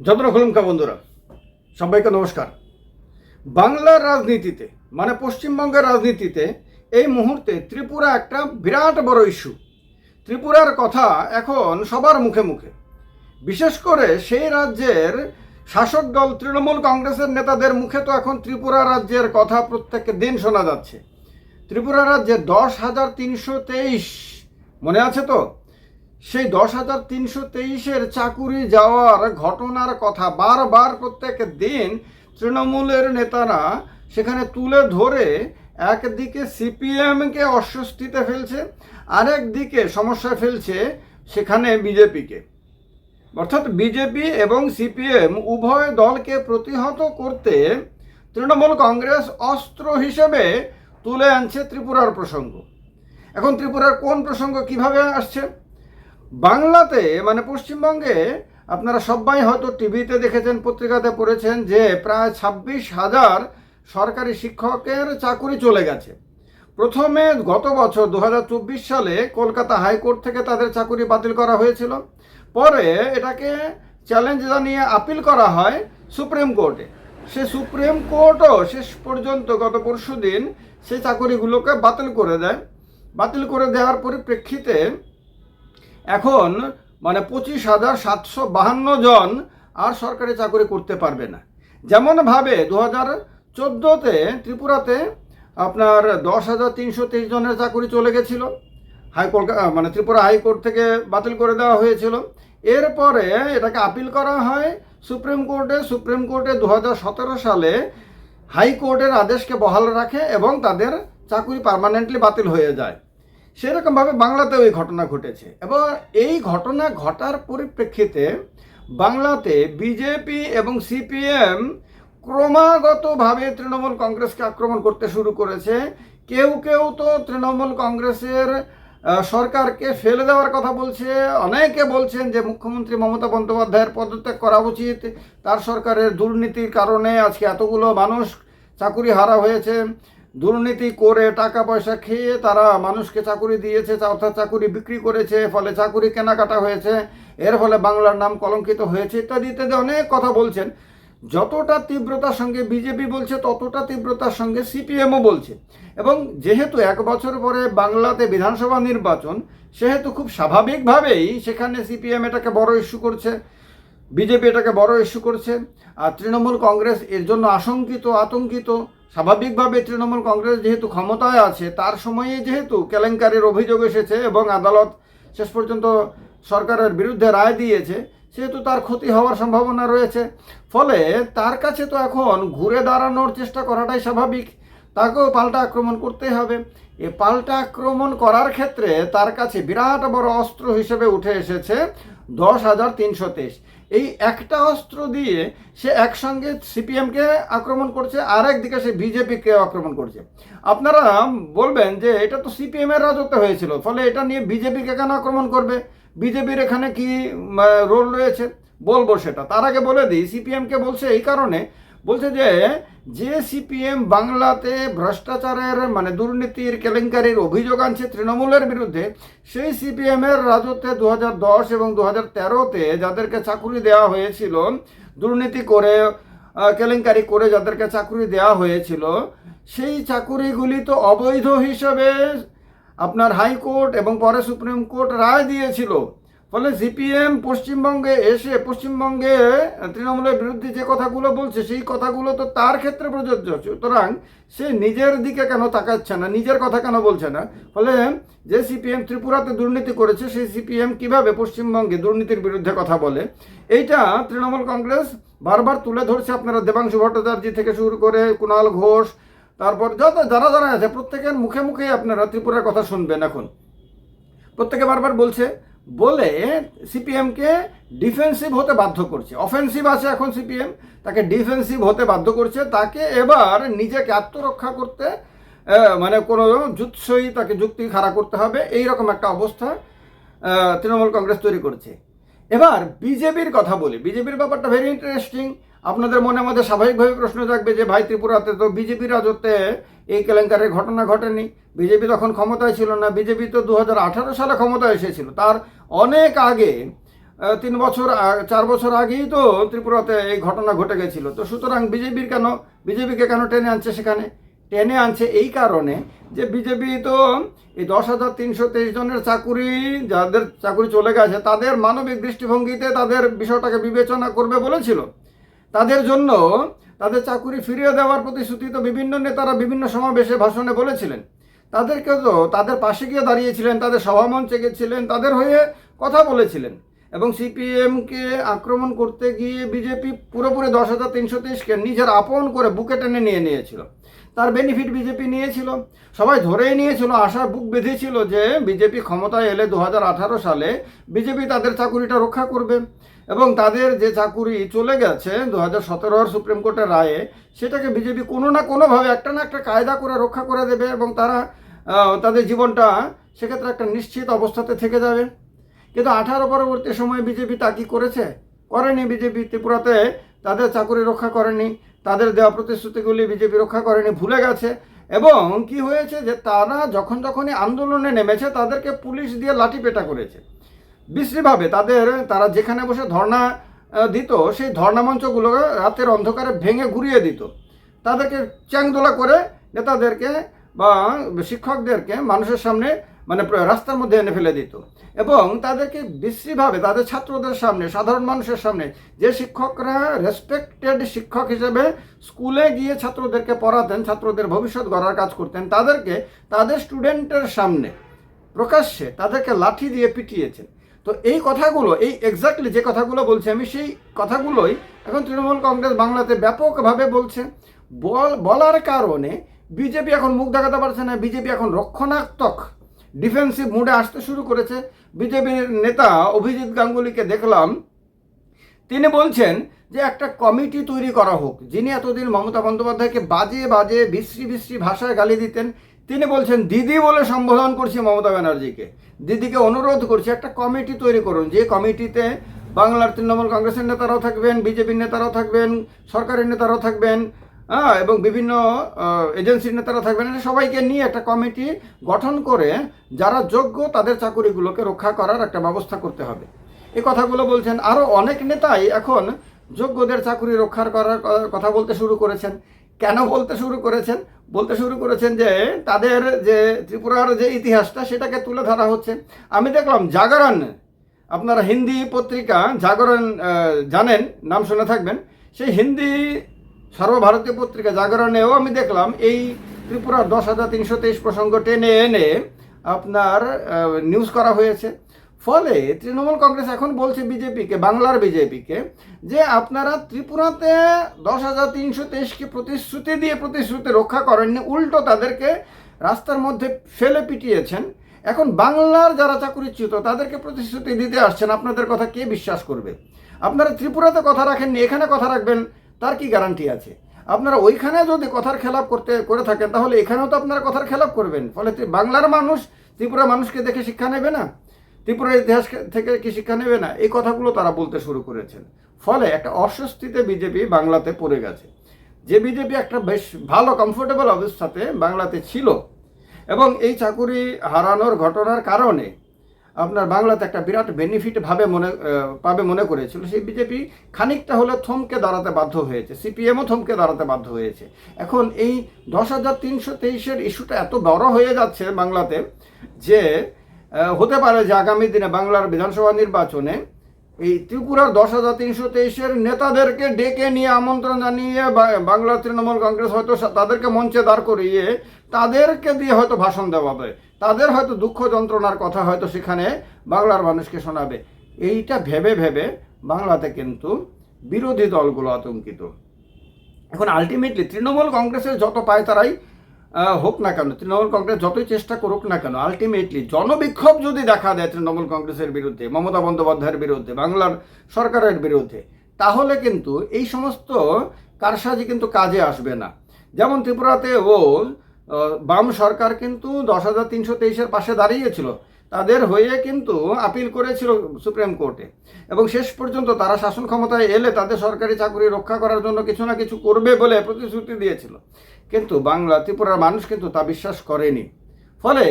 যত্ন খুলুমকা বন্ধুরা। সবাইকে নমস্কার। বাংলার রাজনীতিতে মানে পশ্চিমবঙ্গের রাজনীতিতে, এই মুহূর্তে ত্রিপুরা একটা বিরাট বড় ইস্যু ত্রিপুরার কথা এখন সবার মুখে মুখে। বিশেষ করে সেই রাজ্যের শাসক দল তৃণমূল কংগ্রেসের নেতাদের মুখে তো এখন ত্রিপুরা রাজ্যের কথা প্রত্যেক দিন শোনা যাচ্ছে। ত্রিপুরা রাজ্যে দশ হাজার তিনশো তেইশ, মনে আছে তো? সেই দশ হাজার তিনশো তেইশের চাকুরি যাওয়ার ঘটনার কথা বারবার প্রত্যেক দিন তৃণমূলের নেতারা সেখানে তুলে ধরে একদিকে সিপিএমকে অস্বস্তিতে ফেলছে আরেক দিকে সমস্যায় ফেলছে সেখানে বিজেপিকে। অর্থাৎ বিজেপি এবং সিপিএম উভয় দলকে প্রতিহত করতে তৃণমূল কংগ্রেস অস্ত্র হিসেবে তুলে আনছে ত্রিপুরার প্রসঙ্গ। এখন ত্রিপুরার কোন প্রসঙ্গ কীভাবে আসছে? বাংলাতে মানে পশ্চিমবঙ্গে, আপনারা সবাই হয়তো টিভিতে দেখেছেন, পত্রিকাতে পড়েছেন যে প্রায় ছাব্বিশ হাজার সরকারি শিক্ষকের চাকুরি চলে গেছে। প্রথমে গত বছর দু হাজার চব্বিশ সালে কলকাতা হাইকোর্ট থেকে তাদের চাকুরি বাতিল করা হয়েছিল। পরে এটাকে চ্যালেঞ্জ জানিয়ে আপিল করা হয় সুপ্রিম কোর্টে। সে সুপ্রিম কোর্টও শেষ পর্যন্ত গত পরশু দিন সেই চাকুরিগুলোকে বাতিল করে দেয়। বাতিল করে দেওয়ার পরিপ্রেক্ষিতে এখন মানে পঁচিশ হাজার সাতশো বাহান্ন জন আর সরকারি চাকরি করতে পারবে না। যেমনভাবে দু হাজার চোদ্দোতে ত্রিপুরাতে আপনার দশ হাজার তিনশো তেইশ জনের চাকরি চলে গেছিল। হাই মানে ত্রিপুরা হাইকোর্ট থেকে বাতিল করে দেওয়া হয়েছিল। এরপরে এটাকে আপিল করা হয় সুপ্রিম কোর্টে। সুপ্রিম কোর্টে দু হাজার সতেরো সালে হাইকোর্টের আদেশকে বহাল রাখে এবং তাদের চাকরি পার্মানেন্টলি বাতিল হয়ে যায়। সেরকমভাবে বাংলাতেও এই ঘটনা ঘটেছে। এবং এই ঘটনা ঘটার পরিপ্রেক্ষিতে বাংলাতে বিজেপি এবং সিপিএম ক্রমাগতভাবে তৃণমূল কংগ্রেসকে আক্রমণ করতে শুরু করেছে। কেউ কেউ তো তৃণমূল কংগ্রেসের সরকারকে ফেলে দেওয়ার কথা বলছে। অনেকে বলছেন যে মুখ্যমন্ত্রী মমতা বন্দ্যোপাধ্যায়ের পদত্যাগ করা উচিত। তার সরকারের দুর্নীতির কারণে আজকে এতগুলো মানুষ চাকুরি হারা হয়েছে। দুর্নীতি করে টাকা পয়সা খেয়ে তারা মানুষকে চাকুরি দিয়েছে, অর্থাৎ চাকুরি বিক্রি করেছে, ফলে চাকুরি কেনাকাটা হয়েছে। এর ফলে বাংলার নাম কলঙ্কিত হয়েছে ইত্যাদি ইত্যাদি অনেক কথা বলছেন। যতটা তীব্রতার সঙ্গে বিজেপি বলছে, ততটা তীব্রতার সঙ্গে সিপিএমও বলছে। এবং যেহেতু এক বছর পরে বাংলাতে বিধানসভা নির্বাচন, সেহেতু খুব স্বাভাবিকভাবেই সেখানে সিপিএম এটাকে বড় ইস্যু করছে, বিজেপি এটাকে বড় ইস্যু করছে। আর তৃণমূল কংগ্রেস এর জন্য আশঙ্কিত, আতঙ্কিত। স্বাভাবিকভাবে তৃণমূল কংগ্রেস যেহেতু ক্ষমতায় আছে, তার সময়ে যেহেতু কেলেঙ্কারির অভিযোগ এসেছে এবং আদালত শেষ পর্যন্ত সরকারের বিরুদ্ধে রায় দিয়েছে, সেহেতু তার ক্ষতি হওয়ার সম্ভাবনা রয়েছে। ফলে তার কাছে তো এখন ঘুরে দাঁড়ানোর চেষ্টা করাটাই স্বাভাবিক, তাকেও পাল্টা আক্রমণ করতে হবে। এ পাল্টা আক্রমণ করার ক্ষেত্রে তার কাছে বিরাট বড় অস্ত্র হিসেবে উঠে এসেছে দশ হাজার তিনশো তেইশ। এই একটা অস্ত্র দিয়ে সে একসঙ্গে সিপিএমকে আক্রমণ করছে আর একদিকে সে বিজেপিকে আক্রমণ করছে। আপনারা বলবেন যে এটা তো সিপিএমের রাজত্ব হয়েছিল, ফলে এটা নিয়ে বিজেপিকে কেন আক্রমণ করবে? বিজেপির এখানে কি রোল রয়েছে? বলব সেটা। তার আগে বলে দিই, সিপিএমকে বলছে এই কারণে বলছে যে যে সিপিএম বাংলাতে ভ্রষ্টাচারের মানে দুর্নীতির, কেলেঙ্কারির অভিযোগ আনছে তৃণমূলের বিরুদ্ধে। সেই সিপিএমের রাজত্বে দু দশ এবং দু হাজার তেরোতে যাদেরকে চাকুরি দেওয়া হয়েছিল, দুর্নীতি করে কেলেঙ্কারি করে যাদেরকে চাকুরি দেওয়া হয়েছিল, সেই চাকুরিগুলি তো অবৈধ হিসেবে আপনার হাইকোর্ট এবং পরে সুপ্রিম কোর্ট রায় দিয়েছিল। ফলে সিপিএম পশ্চিমবঙ্গে এসে, পশ্চিমবঙ্গে তৃণমূলের বিরুদ্ধে যে কথাগুলো বলছে, সেই কথাগুলো তো তার ক্ষেত্রে প্রযোজ্য। সুতরাং সে নিজের দিকে কেন তাকাচ্ছে না, নিজের কথা কেন বলছে না? ফলে যে সিপিএম ত্রিপুরাতে দুর্নীতি করেছে, সেই সিপিএম কীভাবে পশ্চিমবঙ্গে দুর্নীতির বিরুদ্ধে কথা বলে? এইটা তৃণমূল কংগ্রেস বারবার তুলে ধরছে আপনারা দেবাংশু ভট্টাচার্য থেকে শুরু করে কুণাল ঘোষ, তারপর যত যারা যারা আছে, প্রত্যেকের মুখে মুখে আপনারা ত্রিপুরার কথা শুনবেন এখন। প্রত্যেকে বারবার বলছে বলে সিপিএমকে ডিফেন্সিভ হতে বাধ্য করছে। অফেন্সিভ আছে এখন সিপিএম তাকে ডিফেন্সিভ হতে বাধ্য করছে। তাকে এবার নিজেকে আত্মরক্ষা করতে মানে কোনো জুৎসই তাকে যুক্তি খাড়া করতে হবে। এই রকম একটা অবস্থা তৃণমূল কংগ্রেস তৈরি করছে। এবার বিজেপির কথা বলি। বিজেপির ব্যাপারটা ভেরি ইন্টারেস্টিং আপনাদের মনের মধ্যে স্বাভাবিকভাবে প্রশ্ন থাকবে যে ভাই, ত্রিপুরাতে তো বিজেপির রাজত্বে এই কেলেঙ্কারের ঘটনা ঘটেনি। বিজেপি তখন ক্ষমতায় ছিল না। বিজেপি তো দু হাজার আঠারো সালে ক্ষমতায় এসেছিল। তার অনেক আগে তিন বছর চার বছর আগেই তো ত্রিপুরাতে এই ঘটনা ঘটে গেছিল। তো সুতরাং বিজেপির কেন, বিজেপিকে কেন টেনে আনছে সেখানে? টেনে আনছে এই কারণে যে বিজেপি তো এই দশ হাজার তিনশো তেইশ জনের চাকুরি, যাদের চাকুরি চলে গেছে, তাদের মানবিক দৃষ্টিভঙ্গিতে তাদের বিষয়টাকে বিবেচনা করবে বলেছিল। তাদের জন্য তাদের চাকুরি ফিরিয়ে দেওয়ার প্রতিশ্রুতি তো বিভিন্ন নেতারা বিভিন্ন সমাবেশে ভাষণে বলেছিলেন। তাদেরকে তো তাদের পাশে গিয়ে দাঁড়িয়েছিলেন, তাদের সভামঞ্চে গেছিলেন, তাদের হয়ে কথা বলেছিলেন এবং সিপিএমকে আক্রমণ করতে গিয়ে বিজেপি পুরোপুরি দশ হাজার তিনশো তেইশকে নিজের আপন করে বুকে টেনে নিয়ে নিয়েছিল। তার বেনিফিট বিজেপি নিয়েছিল, সবাই ধরেই নিয়েছিল, আশার বুক বেঁধেছিল যে বিজেপি ক্ষমতায় এলে দু হাজার আঠারো সালে বিজেপি তাদের চাকুরিটা রক্ষা করবে। এবং তাদের যে চাকুরি চলে গেছে দু হাজার সতেরোর সুপ্রিম কোর্টের রায়ে, সেটাকে বিজেপি কোনো না কোনোভাবে একটা না একটা কায়দা করে রক্ষা করে দেবে এবং তারা তাদের জীবনটা সেক্ষেত্রে একটা নিশ্চিত অবস্থাতে থেকে যাবে। কিন্তু আঠারো পরবর্তী সময়ে বিজেপি তা কি করেছে? করেনি বিজেপি, ত্রিপুরাতে তাদের চাকুরি রক্ষা করেনি, তাদের দেওয়া প্রতিশ্রুতিগুলি বিজেপি রক্ষা করেনি, ভুলে গেছে। এবং কি হয়েছে যে তারা যখন যখনই আন্দোলনে নেমেছে, তাদেরকে পুলিশ দিয়ে লাঠি পেটা করেছে। বিশ্রীভাবে তাদের, তারা যেখানে বসে ধর্ণা দিত, সেই ধর্ণা মঞ্চগুলো রাতের অন্ধকারে ভেঙে ঘুরিয়ে দিত। তাদেরকে চ্যাংদোলা করে নেতাদেরকে বা শিক্ষকদেরকে মানুষের সামনে মানে রাস্তার মধ্যে এনে ফেলে দিত। এবং তাদেরকে বিশ্রীভাবে, তাদের ছাত্রদের সামনে, সাধারণ মানুষের সামনে, যে শিক্ষকরা রেসপেক্টেড শিক্ষক হিসেবে স্কুলে গিয়ে ছাত্রদেরকে পড়াতেন, ছাত্রদের ভবিষ্যৎ গড়ার কাজ করতেন, তাদেরকে, তাদের স্টুডেন্টের সামনে প্রকাশ্যে তাদেরকে লাঠি দিয়ে পিটিয়েছেন। তো এই কথাগুলো, এই এক্স্যাক্টলি যে কথাগুলো বলছি আমি, সেই কথাগুলোই এখন তৃণমূল কংগ্রেস বাংলাতে ব্যাপকভাবে বলছে। বল, বলার কারণে বিজেপি এখন মুখ দেখাতে পারছে না, বিজেপি এখন রক্ষণাত্মক ডিফেন্সিভ মুডে আসতে শুরু করেছে। বিজেপির নেতা অভিজিৎ গাঙ্গুলিকে দেখলাম, তিনি বলছেন যে একটা কমিটি তৈরি করা হোক, যিনি এতদিন মমতা বন্দ্যোপাধ্যায়কে বাজে বাজে, বিশ্রী বিশ্রী ভাষায় গালি দিতেন তিনি বলছেন, দিদি বলে সম্বোধন করছি মমতা ব্যানার্জিকে। দিদিকে অনুরোধ করছি, একটা কমিটি তৈরি করুন। যে কমিটিতে বাংলার তৃণমূল কংগ্রেসের নেতারাও থাকবেন, বিজেপির নেতারাও থাকবেন, সরকারের নেতারাও থাকবেন হ্যাঁ এবং বিভিন্ন এজেন্সির নেতারা থাকবেন সবাইকে নিয়ে একটা কমিটি গঠন করে যারা যোগ্য তাদের চাকুরিগুলোকে রক্ষা করার একটা ব্যবস্থা করতে হবে। এই কথাগুলো বলছেন আরও অনেক নেতাই এখন যোগ্যদের চাকুরি রক্ষার করার কথা বলতে শুরু করেছেন। কেন বলতে শুরু করেছেন? বলতে শুরু করেছেন যে, তাদের যে ত্রিপুরার যে ইতিহাসটা, সেটাকে তুলে ধরা হচ্ছে। আমি দেখলাম জাগরণ, আপনারা হিন্দি পত্রিকা জাগরণ জানেন, নাম শুনে থাকবেন। সেই হিন্দি সর্বভারতীয় পত্রিকা জাগরণেও আমি দেখলাম এই ত্রিপুরার দশ হাজার তিনশো তেইশ প্রসঙ্গ টেনে এনে আপনার নিউজ করা হয়েছে। ফলে তৃণমূল কংগ্রেস এখন বলছে বিজেপিকে, বাংলার বিজেপিকে, যে আপনারা ত্রিপুরাতে দশ হাজার তিনশো তেইশকে প্রতিশ্রুতি দিয়ে প্রতিশ্রুতি রক্ষা করেননি, উল্টো তাদেরকে রাস্তার মধ্যে ফেলে পিটিয়েছেন। এখন বাংলার যারা চাকরিচ্যুত, তাদেরকে প্রতিশ্রুতি দিতে আসছেন। আপনাদের কথা কে বিশ্বাস করবে? আপনারা ত্রিপুরাতে কথা রাখেননি, এখানে কথা রাখবেন, তার কি গ্যারান্টি আছে? আপনারা ওইখানে যদি কথার খেলাপ করতে, করে থাকেন, তাহলে এখানেও তো আপনারা কথার খেলাপ করবেন। ফলে বাংলার মানুষ, ত্রিপুরা মানুষকে দেখে শিক্ষা নেবে না? ত্রিপুরার ইতিহাস থেকে কি শিক্ষা নেবে না? এই কথাগুলো তারা বলতে শুরু করেছেন। ফলে একটা অস্বস্তিতে বিজেপি বাংলাতে পড়ে গেছে। যে বিজেপি একটা বেশ ভালো কমফোর্টেবল অবস্থাতে বাংলাতে ছিল এবং এই চাকুরি হারানোর ঘটনার কারণে আপনার বাংলাতে একটা বিরাট বেনিফিট ভাবে মনে পাবে মনে করেছিল। সেই বিজেপি খানিকটা হলে থমকে দাঁড়াতে বাধ্য হয়েছে। সিপিএমও থমকে দাঁড়াতে বাধ্য হয়েছে। এখন এই দশ হাজার তিনশো তেইশের ইস্যুটা এত বড় হয়ে যাচ্ছে বাংলাতে যে হতে পারে যে আগামী দিনে বাংলার বিধানসভা নির্বাচনে এই ত্রিপুরার দশ হাজার তিনশো তেইশের নেতাদেরকে ডেকে নিয়ে আমন্ত্রণ জানিয়ে বাংলার তৃণমূল কংগ্রেস হয়তো তাদেরকে মঞ্চে দাঁড় করিয়ে তাদেরকে দিয়ে হয়তো ভাষণ দেওয়া হবে। তাদের হয়তো দুঃখ যন্ত্রণার কথা হয়তো সেখানে বাংলার মানুষকে শোনাবে। এইটা ভেবে ভেবে বাংলাতে কিন্তু বিরোধী দলগুলো আতঙ্কিত। এখন আলটিমেটলি তৃণমূল কংগ্রেসের যত পায় তারাই হোক না কেন, তৃণমূল কংগ্রেস যতই চেষ্টা করুক না কেন আলটিমেটলি জনবিক্ষোভ যদি দেখা দেয় তৃণমূল কংগ্রেসের বিরুদ্ধে, মমতা বন্দ্যোপাধ্যায়ের বিরুদ্ধে, বাংলার সরকারের বিরুদ্ধে, তাহলে কিন্তু এই সমস্ত কারসাজি কিন্তু কাজে আসবে না। যেমন ত্রিপুরাতে ও বাম সরকার কিন্তু দশ হাজার তিনশো তেইশের পাশে দাঁড়িয়েছিল। তাদের হয়ে কিন্তু আপিল করেছিল সুপ্রিম কোর্টে। এবং শেষ পর্যন্ত তারা শাসন ক্ষমতায় এলে তাদের সরকারি চাকরি রক্ষা করার জন্য কিছু না কিছু করবে বলে প্রতিশ্রুতি দিয়েছিল। কিন্তু বাংলা ত্রিপুরার মানুষ কিন্তু তা বিশ্বাস করেনি। ফলে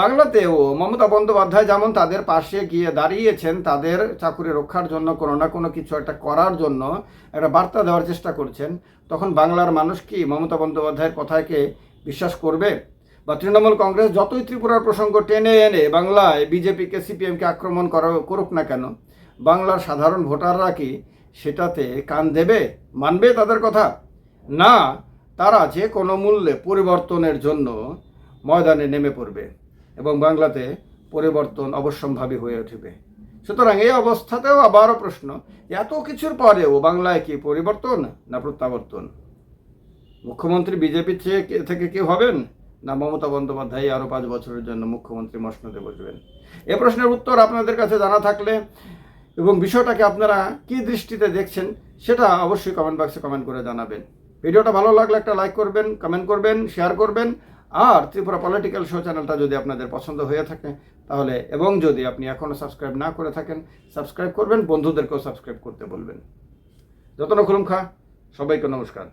বাংলাতেও মমতা বন্দ্যোপাধ্যায় যেমন তাদের পাশে গিয়ে দাঁড়িয়েছেন, তাদের চাকুরি রক্ষার জন্য কোনো না কোনো কিছু একটা করার জন্য একটা বার্তা দেওয়ার চেষ্টা করছেন, তখন বাংলার মানুষ কি মমতা বন্দ্যোপাধ্যায়ের কথাকে বিশ্বাস করবে? বা তৃণমূল কংগ্রেস যতই ত্রিপুরার প্রসঙ্গ টেনে এনে বাংলায় বিজেপিকে, সিপিএমকে আক্রমণ করা করুক না কেন, বাংলার সাধারণ ভোটাররা কি সেটাতে কান দেবে, মানবে তাদের কথা? না তারা যে কোনো মূল্যে পরিবর্তনের জন্য ময়দানে নেমে পড়বে এবং বাংলাতে পরিবর্তন অবশ্যম্ভাবী হয়ে উঠবে। সুতরাং এই অবস্থাতেও আবারও প্রশ্ন, এত কিছুর পরেও বাংলায় কি পরিবর্তন না প্রত্যাবর্তন? মুখ্যমন্ত্রী বিজেপি থেকে কেউ হবেন? না মমতা বন্দ্যোপাধ্যায় আরও পাঁচ বছরের জন্য মুখ্যমন্ত্রী মসনদে বসবেন? এ প্রশ্নের উত্তর আপনাদের কাছে জানা থাকলে এবং বিষয়টাকে আপনারা কি দৃষ্টিতে দেখছেন সেটা অবশ্যই কমেন্ট বক্সে কমেন্ট করে জানাবেন। ভিডিওটা ভালো লাগলে একটা লাইক করবেন কমেন্ট করবেন শেয়ার করবেন, আর ত্রিপুরা পলিটিক্যাল শো চ্যানেলটা যদি আপনাদের পছন্দ হয়ে থাকে, তাহলে এবং যদি আপনি এখনও সাবস্ক্রাইব না করে থাকেন সাবস্ক্রাইব করবেন, বন্ধুদেরকেও সাবস্ক্রাইব করতে বলবেন। যতন খুলুম খা, সবাইকে নমস্কার।